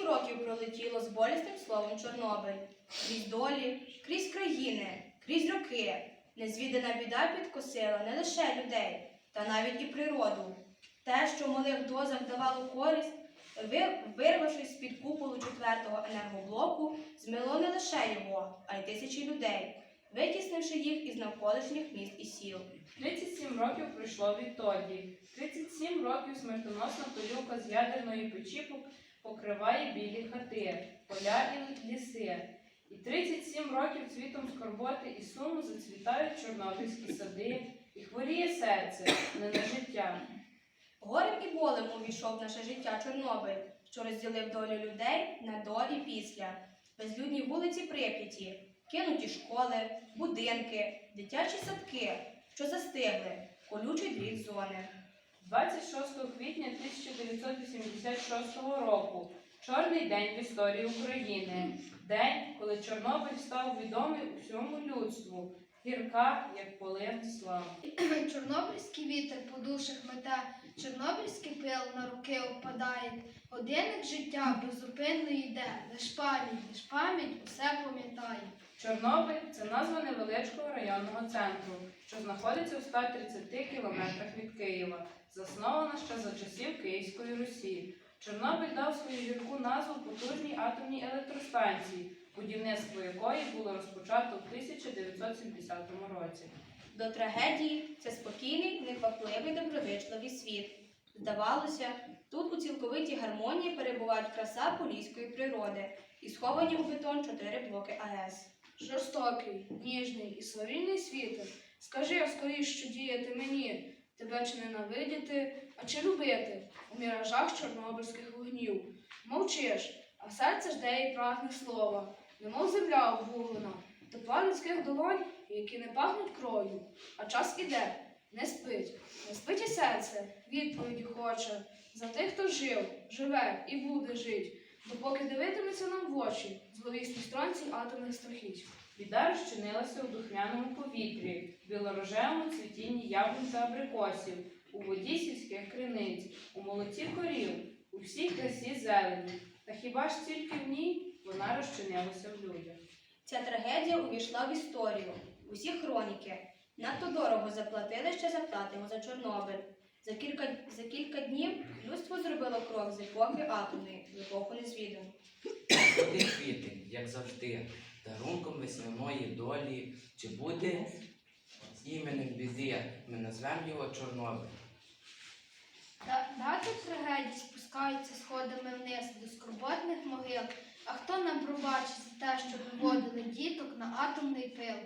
37 років пролетіло з болісним словом Чорнобиль. Крізь долі, крізь країни, крізь роки. Незвідана біда підкосила не лише людей, та навіть і природу. Те, що в малих дозах давало користь, вирвавшись з-під куполу четвертого енергоблоку, змило не лише його, а й тисячі людей, витіснивши їх із навколишніх міст і сіл. 37 років пройшло відтоді. 37 років смертоносна пилюка з ядерної печі пок- покриває білі хати, поля і ліси. І 37 років цвітом скорботи і суму зацвітають чорнобильські сади, і хворіє серце, не на життя. Горем і болем увійшов наше життя Чорнобиль, що розділив долю людей на до і після. Безлюдні вулиці Прип'яті, кинуті школи, будинки, дитячі садки, що застигли, колючий дріт зони. 26 квітня 1986 року чорний день в історії України. День, коли Чорнобиль став відомий усьому людству. Гірка, як полин слава. Чорнобильський вітер по душах мете, Чорнобильський пил на руки опадає. Годинник життя беззупинно йде, лиш пам'ять, лиш пам'ять усе пам'ятає. Чорнобиль це назва невеличкого районного центру, що знаходиться у 130 кілометрах від Києва, заснована ще за часів Київської Русі. Чорнобиль дав свою гірку назву потужній атомній електростанції, будівництво якої було розпочато в 1970 році. До трагедії це спокійний, неквапливий, доброзичливий світ. Здавалося, тут у цілковитій гармонії перебувають краса поліської природи і сховані у бетон чотири блоки АЕС. Жорстокий, ніжний і свавільний світе, скажи скоріш, що діяти мені, тебе чи ненавидіти, а чи любити у міражах чорнобильських вогнів. Мовчиш, а серце жде і прагне слова, немов земля обвуглена, тепла людських долонь, які не пахнуть кров'ю. А час іде, не спить, не спить і серце, відповіді хоче за тих, хто жив, живе і буде жить, допоки дивитиметься нам в очі зловісні странці атомних страхіть. Біда розчинилася у духмяному повітрі, білорожевому цвітінні яблунь та абрикосів, у воді сільських криниць, у молоці корів, у всій красі зелені. Та хіба ж тільки в ній вона розчинилася в людях? Ця трагедія увійшла в історію. Усі хроніки. Надто дорого заплатили, ще заплатимо за Чорнобиль. За кілька, за кілька днів людство зробило крок з епохи атомної в епоху незвідану. Ти квітень, як завжди, дарунком весняної долі, чи буде іменем біди, ми назвемо його Чорнобиль. Дати трагедії спускаються сходами вниз до скорботних могил. А хто нам пробачить за те, що виводили діток на атомний пил?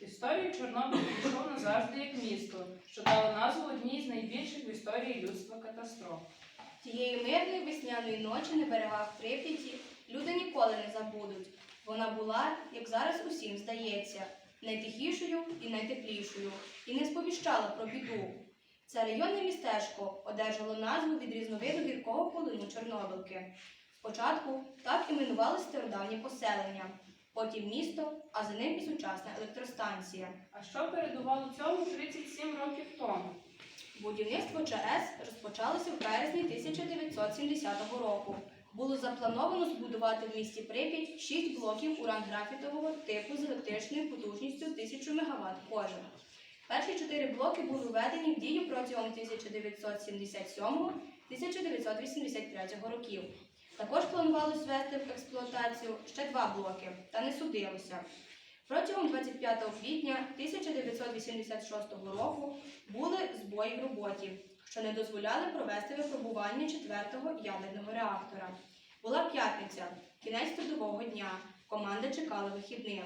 Історію Чорнобиль пішов назавжди як місто, що дало назву одній з найбільших в історії людства катастроф. Тієї мирної весняної ночі на берегах Прип'яті люди ніколи не забудуть. Вона була, як зараз усім здається, найтихішою і найтеплішою, і не сповіщала про біду. Це районне містечко одержало назву від різновиду гіркого полину Чорнобилки. Спочатку так іменувалося стародавнє поселення, потім місто, а за ним і сучасна електростанція. А що передувало цьому 37 років тому? Будівництво ЧАЕС розпочалося в березні 1970 року. Було заплановано збудувати в місті Прип'ять 6 блоків уран-графітового типу з електричною потужністю 1000 МВт кожен. Перші чотири блоки були введені в дію протягом 1977-1983 років. Також планувалось ввести в експлуатацію ще два блоки, та не судилося. Протягом 25 квітня 1986 року були збої в роботі, що не дозволяли провести випробування четвертого ядерного реактора. Була п'ятниця, кінець трудового дня. Команда чекала вихідних.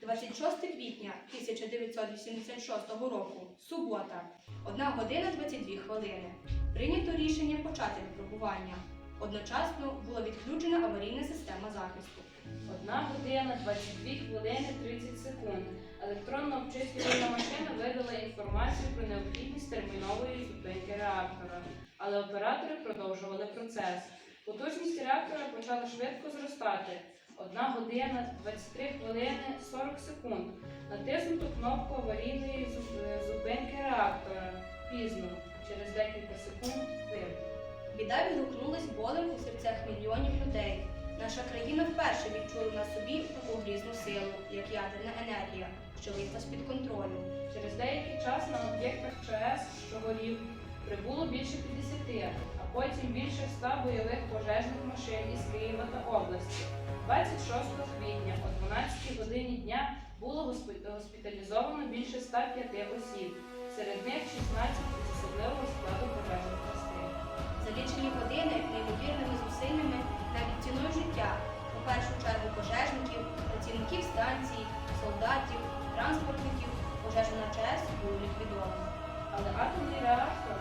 26 квітня 1986 року, субота, 1 година 22 хвилини. Прийнято рішення почати випробування. Одночасно була відключена аварійна система захисту. Одна година, 22 хвилини, 30 секунд. Електронна обчислювальна машина видала інформацію про необхідність термінової зупинки реактора, але оператори продовжували процес. Потужність реактора почала швидко зростати. Одна година, 23 хвилини, 40 секунд. Натиснуто кнопку аварійної зупинки реактора. Пізно, через декілька секунд вибух. Біда відгукнулась болем у серцях мільйонів людей. Наша країна вперше відчула на собі таку грізну силу, як ядерна енергія, що вийшла з-під контролю. Через деякий час на об'єктах ЧАЕС, що горів, прибуло більше 50, а потім більше 100 бойових пожежних машин із Києва та області. 26 квітня о 12 годині дня було госпі- госпіталізовано більше 105 осіб, серед них 16 із особливого складу пожежних частин. За лічені години неймовірними зусиллями, навіть ціною життя, у першу чергу пожежників, працівників станцій, солдатів, транспортників, пожежа на ЧАЕС були ліквідовані. Але атомний реактор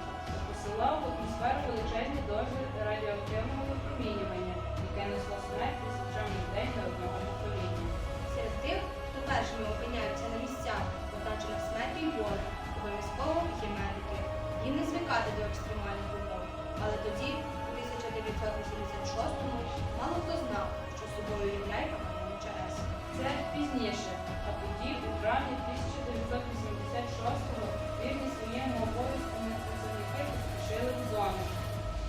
посилав в атмосферу величезні дози радіоактивного випромінювання, пізніше, а тоді, у травні 1986-го, вірні своєму обов'язку працівники поспішили в зону.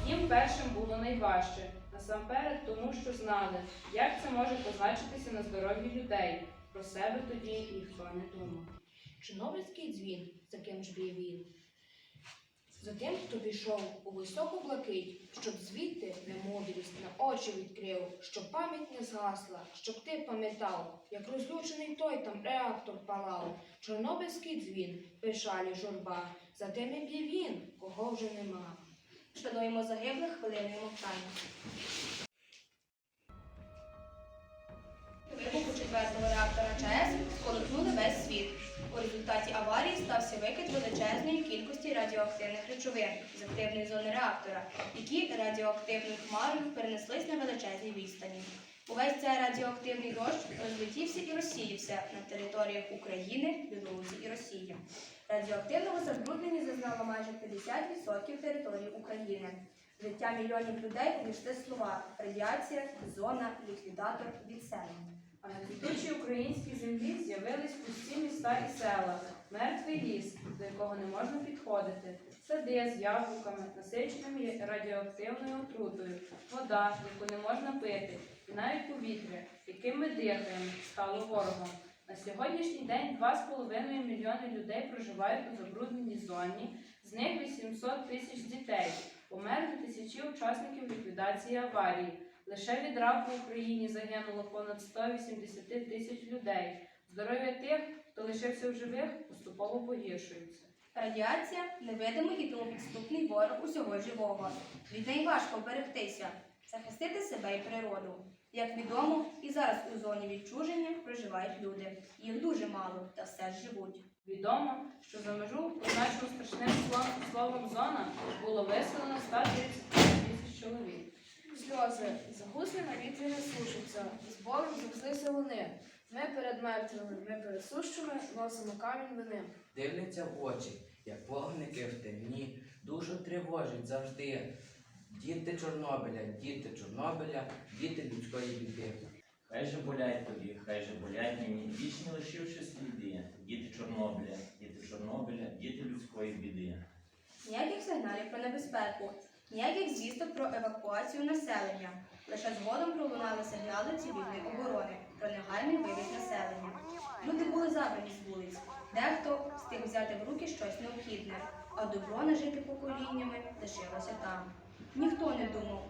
Їм першим було найважче, насамперед тому, що знали, як це може позначитися на здоров'ї людей. Про себе тоді ніхто не думав. Чиновницький дзвін, за ким ж бій він. За тим, хто пішов у високу блакить, щоб звідти немудрість на очі відкрив, щоб пам'ять не згасла, щоб ти пам'ятав, як розлучений той там реактор палав. Чорнобильський дзвін, пишалі журба, за тим і б'є він, кого вже нема. Шануємо загиблих хвилиною мовчання. Радіоактивних речовин з активної зони реактора, які радіоактивною хмарою перенеслись на величезній відстані. Увесь цей радіоактивний дощ розлетівся і розсіявся на територіях України, Білорусі і Росії. Радіоактивного забруднення зазнало майже 50% території України. Життя мільйонів людей увійшли слова радіація, зона, ліквідатор, відселення. А на квітучій українській землі з'явились пусті міста і села, мертвий ліс, до якого не можна підходити, сади з яблуками, насиченими радіоактивною отрутою, вода, яку не можна пити, і навіть повітря, яким ми дихаємо, стало ворогом. На сьогоднішній день 2,5 мільйони людей проживають у забрудненій зоні, з них 800 тисяч дітей. Померли тисячі учасників ліквідації аварії. Лише від раку в Україні загинуло понад 180 тисяч людей. Здоров'я тих, хто лишився в живих, поступово погіршується. Радіація невидимий і тому підступний ворог усього живого. Від неї важко вберегтися, захистити себе і природу. Як відомо, і зараз у зоні відчуження проживають люди. Їх дуже мало, та все ж живуть. Відомо, що за межу, позначену страшним словом, зона, було виселено 135 тисяч чоловік. Сльози загусли на вітрі не сушаться, з болем завзлися вони. Ми перед мертвими, ми перед сущими носимо камінь вини. Дивляться в очі, як вогники в темні, душу тривожить завжди. Діти Чорнобиля, діти Чорнобиля, діти людської біди. Хай же болять тобі, хай же болять мені, вічні лишивши сліди, діти Чорнобиля, діти Чорнобиля, діти людської біди. Ніяких сигналів про небезпеку, ніяких звісток про евакуацію населення. Лише згодом пролунали сигнали цивільної оборони про негайний вивіз населення. Люди були забрані з вулиць. Дехто встиг взяти в руки щось необхідне, а добро нажити поколіннями лишилося там. Ніхто не думав,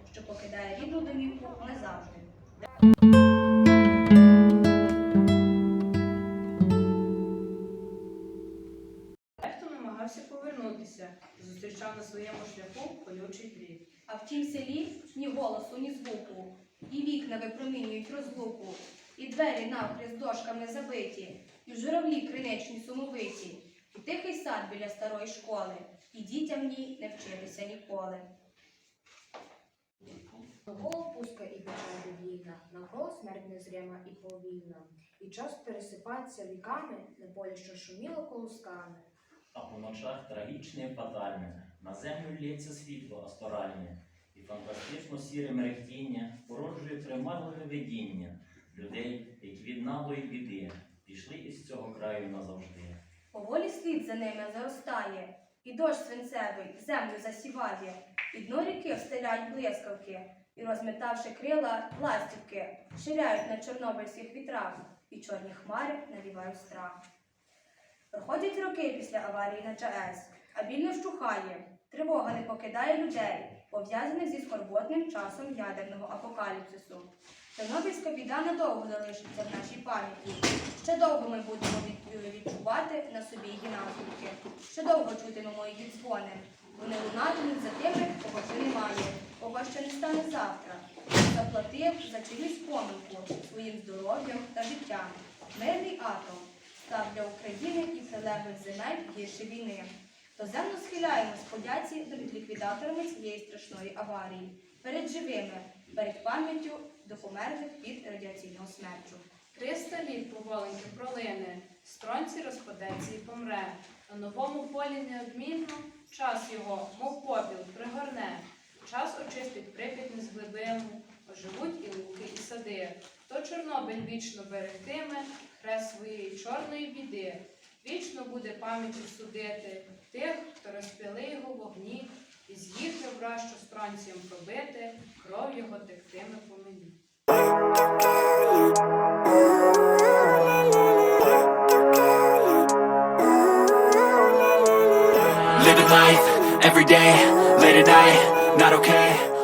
дошками забиті, і журавлі криничні сумовиті, і тихий сад біля старої школи, і дітям в ній не вчитися ніколи. Навколо пустка і печаль війна, навколо смерть незрима і повільна. І час пересипається віками на полі, що шуміло колосками. А по ночах трагічне і фатальне, на землю лється світло асторальне, і фантастично сіре мерехтіння породжує примарливе видіння людей, які від наглої біди пішли із цього краю назавжди. Поволі слід за ними заростає, і дощ свинцевий землю засіває, і дно ріки встиляють блискавки, і, розметавши крила, ластівки ширяють на чорнобильських вітрах, і чорні хмари навівають страх. Проходять роки після аварії на ЧАЕС, а біль вщухає. Тривога не покидає людей, пов'язаних зі скорботним часом ядерного апокаліпсису. Чорнобильська біда надовго залишиться в нашій пам'яті. Ще довго ми будемо відчувати на собі її наслідки. Ще довго чутимемо її дзвони. Вони лунатимуть за тими, кого ще немає, кого ще не стане завтра. Заплатив за чиюсь помилку своїм здоров'ям та життям. Мирний атом став для України і прилеглих земель гірше війни. Доземно схиляємось подяці перед ліквідаторами цієї страшної аварії, перед живими, перед пам'яттю до померлих від радіаційного смерчу. Триста літ поволеньки пролине, стронці розпадеться і помре. На новому полі неодмінно час його, мов попіл, пригорне. Час очистить прип'ять незглибину, оживуть і луки, і сади. То Чорнобиль вічно берегтиме хрест своєї чорної біди. Вічно буде пам'яті судити тих, хто розпіли його вогні, і з їхнього враз, що стронцієм пробити, кров його тектиме по мені. Living life every day, late at night, not okay.